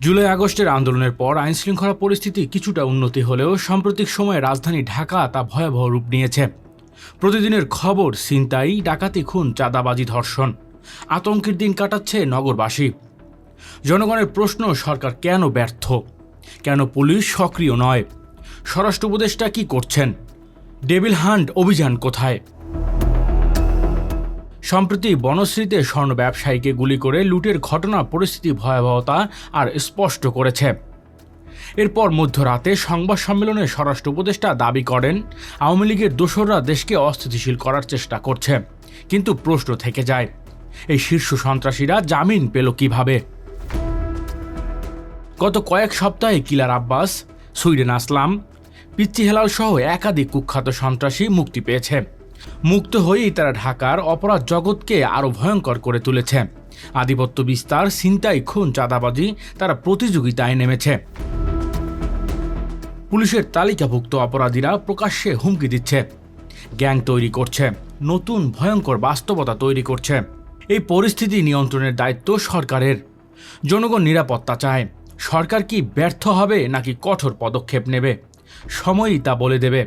জুলাই আগস্টের আন্দোলনের পর আইনশৃঙ্খলা পরিস্থিতি কিছুটা উন্নতি হলেও সাম্প্রতিক সময়ে রাজধানী ঢাকা তা ভয়াবহ রূপ নিয়েছে। প্রতিদিনের খবর, ছিনতাই, ডাকাতি, খুন, চাঁদাবাজি, ধর্ষণ। আতঙ্কের দিন কাটাচ্ছে নগরবাসী। জনগণের প্রশ্ন, সরকার কেন ব্যর্থ? কেন পুলিশ সক্রিয় নয়? স্বরাষ্ট্র উপদেষ্টা কি করছেন? ডেভিল হান্ট অভিযান কোথায়? সম্প্রতি বনশ্রীতে স্বর্ণ ব্যবসায়ীকে গুলি করে লুটের ঘটনা, পরিস্থিতি, ভয়াবহতা আর স্পষ্ট করেছে। এরপর মধ্যরাতে সংবাদ সম্মেলনে স্বরাষ্ট্র উপদেষ্টা দাবি করেন, আওয়ামী লীগের দোসররা দেশকে অস্থিতিশীল করার চেষ্টা করছে, কিন্তু প্রশ্ন থেকে যায়, এই শীর্ষ সন্ত্রাসীরা জামিন পেল কীভাবে? গত কয়েক সপ্তাহে কিলার আব্বাস, সুইডেন আসলাম, পিচ্চি হেলাল সহ একাধিক কুখ্যাত সন্ত্রাসী মুক্তি পেয়েছে। মুক্ত হয়েই তারা ঢাকার অপরাধ জগৎকে আরও ভয়ঙ্কর করে তুলেছে। আধিপত্য বিস্তার, ছিনতাই, খুন, চাঁদাবাজি তারা প্রতিযোগিতায় নেমেছে। পুলিশের তালিকাভুক্ত অপরাধীরা প্রকাশ্যে হুমকি দিচ্ছে। গ্যাং তৈরি করছে, নতুন ভয়ঙ্কর বাস্তবতা তৈরি করছে। এই পরিস্থিতি নিয়ন্ত্রণের দায়িত্ব সরকারের। জনগণ নিরাপত্তা চায়। সরকার কি ব্যর্থ হবে নাকি কঠোর পদক্ষেপ নেবে? সময়ই তা বলে দেবে।